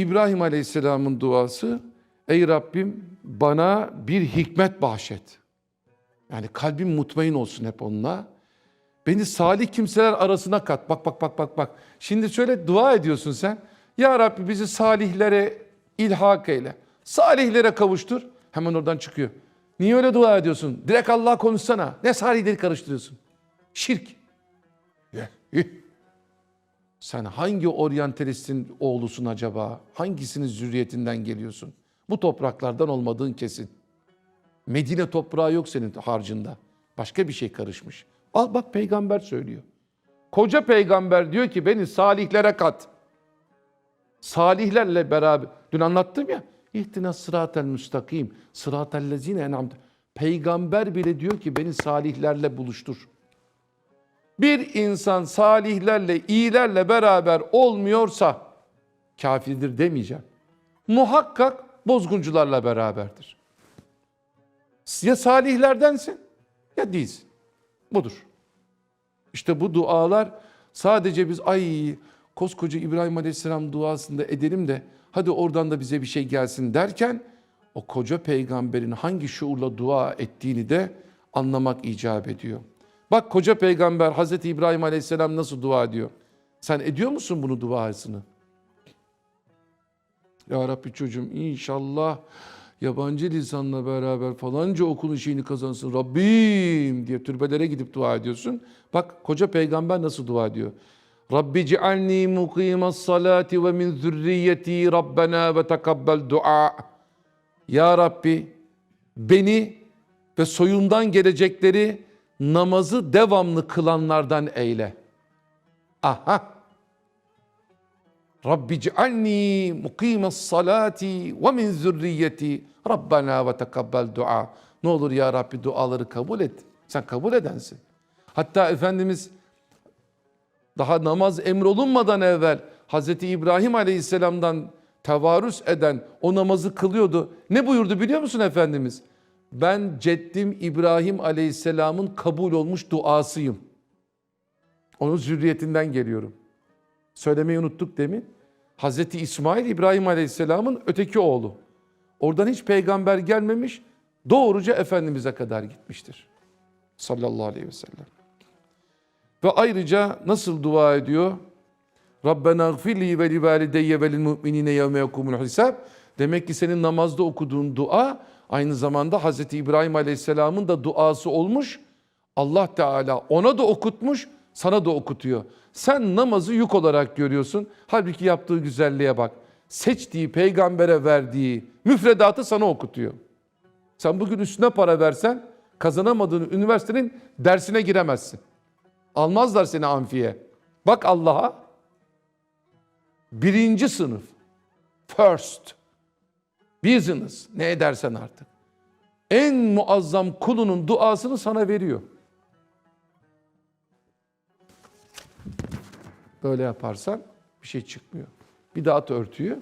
İbrahim Aleyhisselam'ın duası, ey Rabbim bana bir hikmet bahşet. Yani kalbim mutmain olsun hep onunla. Beni salih kimseler arasına kat. Bak bak bak bak bak. Şimdi şöyle dua ediyorsun sen. Ya Rabbi bizi salihlere ilhak eyle. Salihlere kavuştur. Hemen oradan çıkıyor. Niye öyle dua ediyorsun? Direkt Allah'a konuşsana. Ne salihleri karıştırıyorsun? Şirk. Sen hangi oryantalistin oğlusun acaba? Hangisinin zürriyetinden geliyorsun? Bu topraklardan olmadığın kesin. Medine toprağı yok senin harcında. Başka bir şey karışmış. Al bak peygamber söylüyor. Koca peygamber diyor ki beni salihlere kat. Salihlerle beraber. Dün anlattım ya. İhtina sıratel müstakim. Sıratel lezine enamd. Peygamber bile diyor ki beni salihlerle buluştur. Bir insan salihlerle, iyilerle beraber olmuyorsa kafirdir demeyeceğim. Muhakkak bozguncularla beraberdir. Ya salihlerdensin ya değilsin. Budur. İşte bu dualar sadece biz ay koskoca İbrahim Aleyhisselam duasında edelim de hadi oradan da bize bir şey gelsin derken o koca peygamberin hangi şuurla dua ettiğini de anlamak icap ediyor. Bak koca peygamber Hazreti İbrahim Aleyhisselam nasıl dua ediyor? Sen ediyor musun bunu duasını? Ya Rabbi çocuğum inşallah yabancı lisanla beraber falanca okulun şeyini kazansın Rabbim diye türbelere gidip dua ediyorsun. Bak koca peygamber nasıl dua ediyor. Rabbi cealni mukimas salati ve min zürriyeti Rabbena ve tekabbel dua. Ya Rabbi beni ve soyundan gelecekleri namazı devamlı kılanlardan eyle. Aha. Rabbi cealni mukimes salati ve min zürriyeti Rabbena ve tekabbel dua. Ne olur ya Rabbi duaları kabul et. Sen kabul edensin. Hatta Efendimiz daha namaz emrolunmadan evvel Hazreti İbrahim Aleyhisselam'dan tevarüs eden o namazı kılıyordu. Ne buyurdu biliyor musun Efendimiz? Ben ceddim İbrahim Aleyhisselam'ın kabul olmuş duasıyım. Onun zürriyetinden geliyorum. Söylemeyi unuttuk demin. Hazreti İsmail İbrahim Aleyhisselam'ın öteki oğlu. Oradan hiç peygamber gelmemiş. Doğruca Efendimiz'e kadar gitmiştir. Sallallahu aleyhi ve sellem. Ve ayrıca nasıl dua ediyor? Rabbena gfirli ve li valideyye ve lil mu'minine yevme yekumul hisab. Demek ki senin namazda okuduğun dua aynı zamanda Hazreti İbrahim Aleyhisselam'ın da duası olmuş. Allah Teala ona da okutmuş, sana da okutuyor. Sen namazı yük olarak görüyorsun. Halbuki yaptığı güzelliğe bak. Seçtiği, peygambere verdiği müfredatı sana okutuyor. Sen bugün üstüne para versen kazanamadığın üniversitenin dersine giremezsin. Almazlar seni amfiye. Bak Allah'a. Birinci sınıf. First. Business. Ne edersen artık. En muazzam kulunun duasını sana veriyor. Böyle yaparsan bir şey çıkmıyor. Bir daha at örtüyü.